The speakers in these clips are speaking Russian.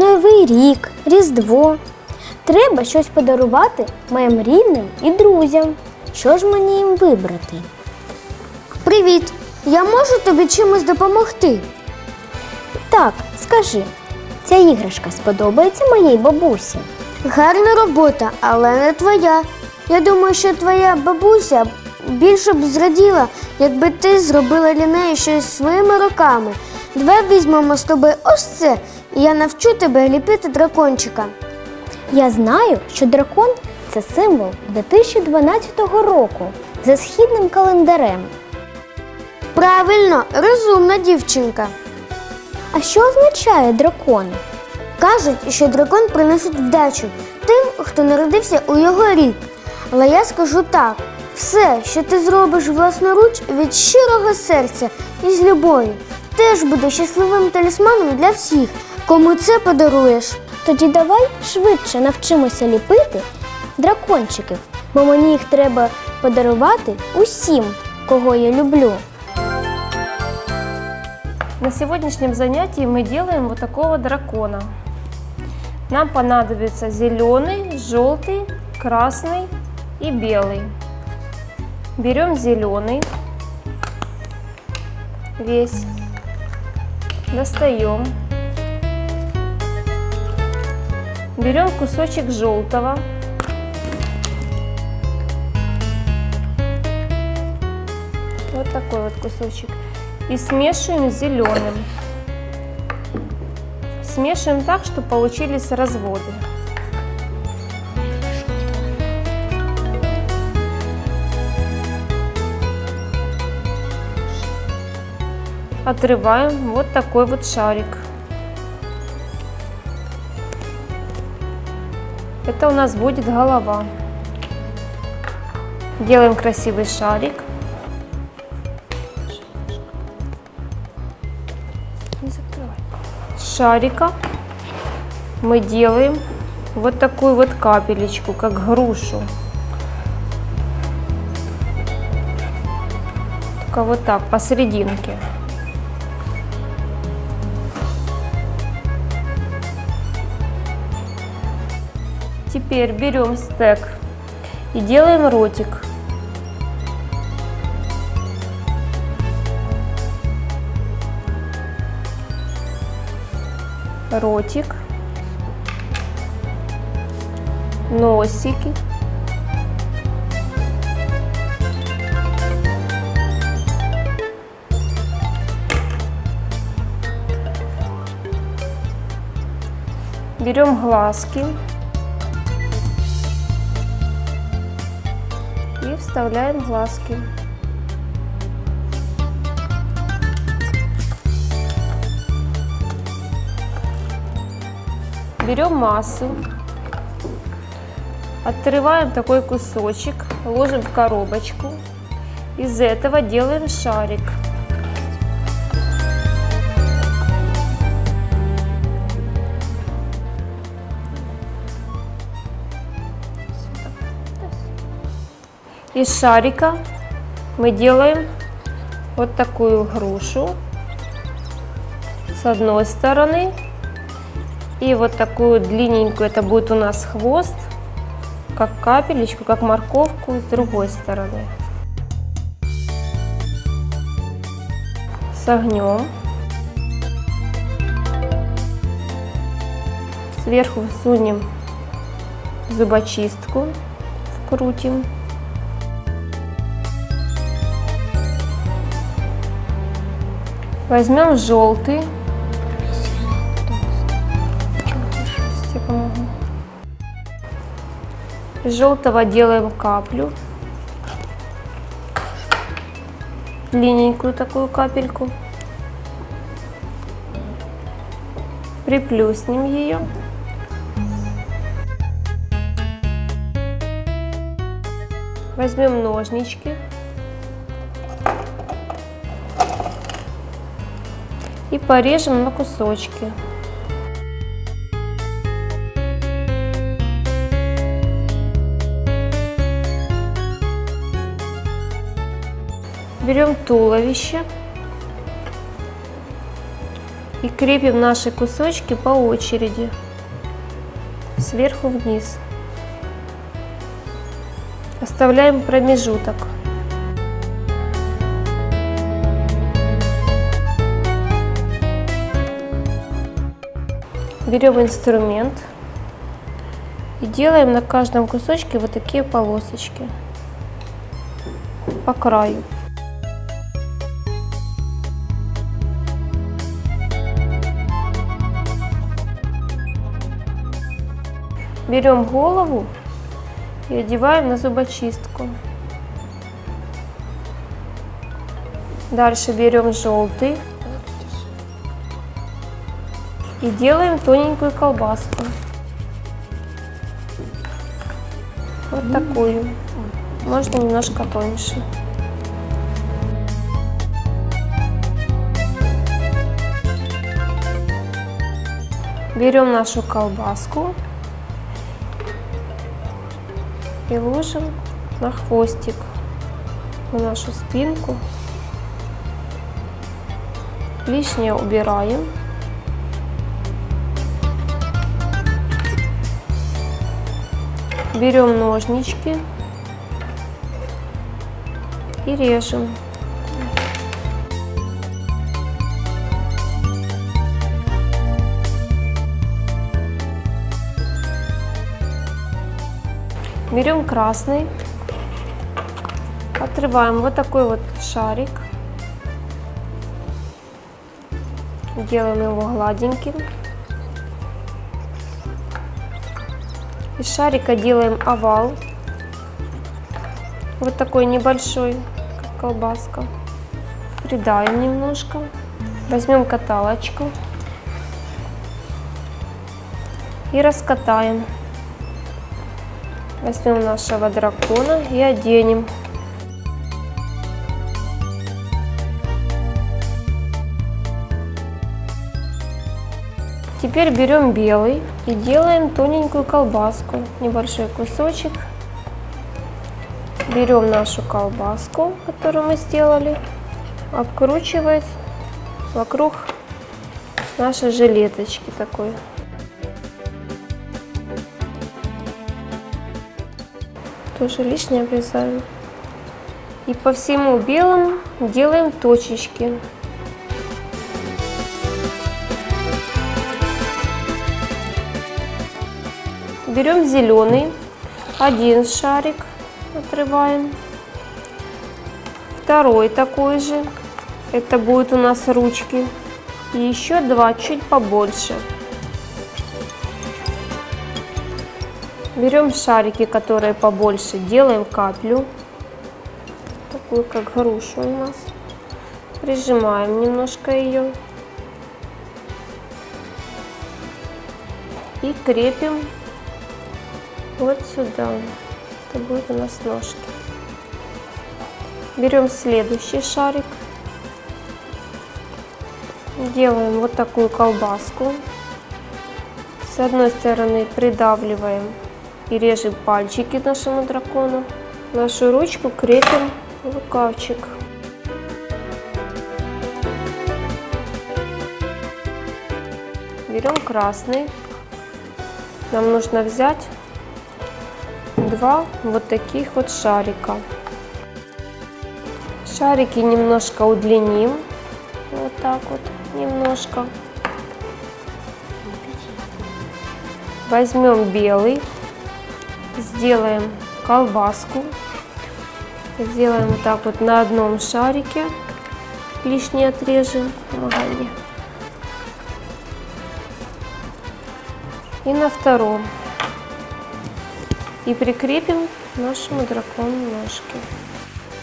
Новий рік, Різдво. Треба щось подарувати моїм рідним і друзям. Що ж мені їм вибрати? Привіт! Я можу тобі чимось допомогти. Так, скажи, ця іграшка сподобається моїй бабусі? Гарна робота, але не твоя. Я думаю, що твоя бабуся більше б зраділа, якби ти зробила для неї щось своїми руками. Давай візьмемо з тобою ось це, я навчу тебе ліпити дракончика. Я знаю, що дракон це символ 2012 року за східним календарем. Правильно, розумна дівчинка. А що означає дракон? Кажуть, що дракон приносить вдачу тим, хто народився у його рік. Але я скажу так: все, що ти зробиш власноруч від щирого серця і з любові, теж буде щасливим талісманом для всіх, кому це подаруєш. Тоді давай швидше навчимося ліпити дракончиків, бо мені їх треба подарувати усім, кого я люблю. На сегодняшнем занятии мы делаем вот такого дракона. Нам понадобится зеленый, желтый, красный и белый. Берем зеленый, весь, достаем. Берем кусочек желтого, вот такой вот кусочек, и смешиваем с зеленым. Смешиваем так, чтобы получились разводы. Отрываем вот такой вот шарик. Это у нас будет голова. Делаем красивый шарик. Шарика мы делаем вот такую вот капелечку, как грушу. Только вот так, посерединке. Теперь берем стек и делаем ротик. Ротик. Носики. Берем глазки. Вставляем глазки. Берем массу, отрываем такой кусочек, ложим в коробочку. Из этого делаем шарик. Из шарика мы делаем вот такую грушу с одной стороны и вот такую длинненькую, это будет у нас хвост, как капелечку, как морковку с другой стороны. Согнем. Сверху сунем зубочистку, вкрутим. Возьмем желтый. Из желтого делаем каплю. Длинненькую такую капельку. Приплюснем ее. Возьмем ножнички. И порежем на кусочки. Берем туловище И крепим наши кусочки по очереди, сверху вниз. Оставляем промежуток. Берем инструмент и делаем на каждом кусочке вот такие полосочки по краю. Берем голову и одеваем на зубочистку. Дальше берем желтый и делаем тоненькую колбаску. Вот такую. Можно немножко тоньше. Берем нашу колбаску и ложим на хвостик, на нашу спинку. Лишнее убираем. Берем ножнички и режем. Берем красный, отрываем вот такой вот шарик, делаем его гладеньким. Из шарика делаем овал, вот такой небольшой, как колбаска. Придаем немножко, возьмем каталочку и раскатаем. Возьмем нашего дракона и оденем. Теперь берем белый и делаем тоненькую колбаску, небольшой кусочек. Берем нашу колбаску, которую мы сделали, обкручивать вокруг нашей жилеточки такой. тоже лишнее обрезаем. И по всему белому делаем точечки. Берем зеленый, один шарик отрываем, второй такой же, это будет у нас ручки, и еще два чуть побольше. Берем шарики, которые побольше, делаем каплю, такую как грушу у нас. Прижимаем немножко ее. И крепим вот сюда. Это будет у нас ножки. Берем следующий шарик. Делаем вот такую колбаску. С одной стороны придавливаем и режем пальчики нашему дракону. Нашу ручку крепим в рукавчик. Берем красный. Нам нужно взять два вот таких вот шарика. Шарики немножко удлиним. Вот так вот, немножко. Возьмем белый сделаем колбаску. Сделаем вот так вот на одном шарике. Лишнее отрежем. Помогай И на втором. И прикрепим нашему дракону ножки.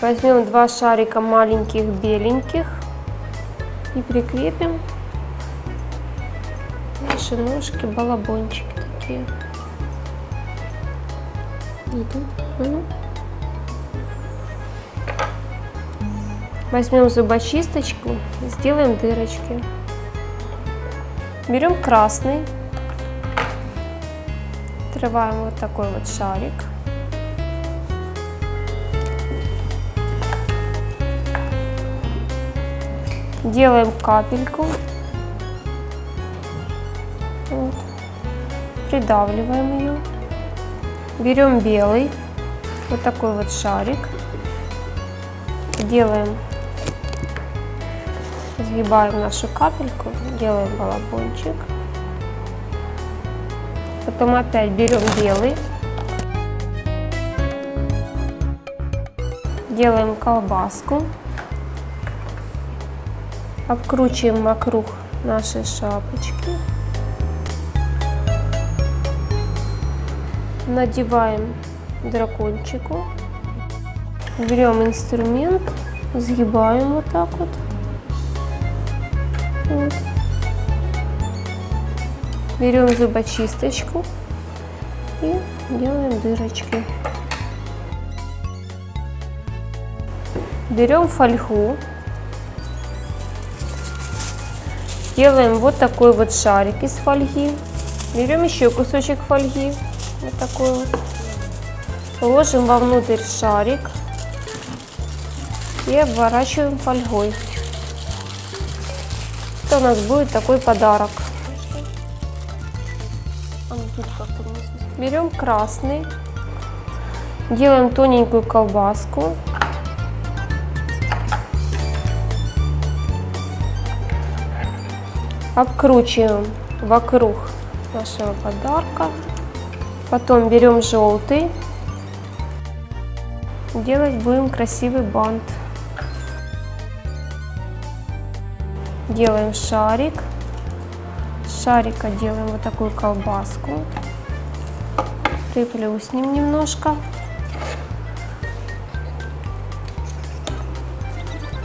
Возьмем два шарика маленьких беленьких и прикрепим наши ножки, балабончики такие. Возьмем зубочисточку, сделаем дырочки. Берем красный, отрываем вот такой вот шарик. Делаем капельку. Вот. Придавливаем ее. Берем белый, вот такой вот шарик. Делаем, сгибаем нашу капельку, делаем балабончик. Потом опять берем белый. Делаем колбаску. Обкручиваем вокруг нашей шапочки. Надеваем дракончику. Берем инструмент, сгибаем вот так вот. Вот. Берем зубочисточку и делаем дырочки. Берем фольгу, делаем вот такой вот шарик из фольги. Берем еще кусочек фольги, вот такой вот. Ложим вовнутрь шарик и обворачиваем фольгой. Это у нас будет такой подарок. Берем красный, делаем тоненькую колбаску. Обкручиваем вокруг нашего подарка. Потом берем желтый. Делать будем красивый бант. Делаем шарик. Шарика делаем вот такую колбаску. Приплюснем немножко.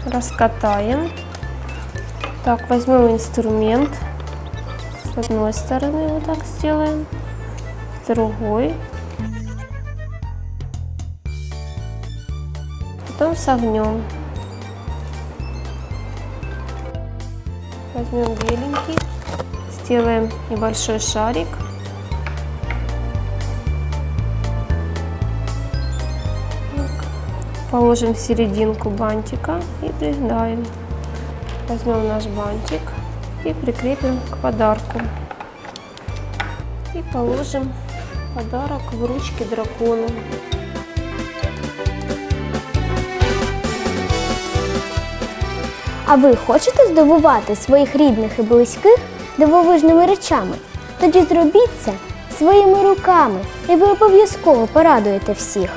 Раскатаем. Так, возьмем инструмент. С одной стороны вот так сделаем. С другой. Потом согнем. Возьмем беленький Сделаем небольшой шарик. Так. Положим в серединку бантика и пригнаем. Возьмем наш бантик и прикрепим к подарку. И положим подарок в ручки дракона. А ви хочете здивувати своїх рідних і близьких Дивовижними речами? Тоді зробіть це своїми руками, і ви обов'язково порадуєте всіх.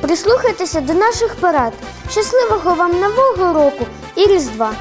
Прислухайтеся до наших порад. Щасливого вам нового року і Різдва!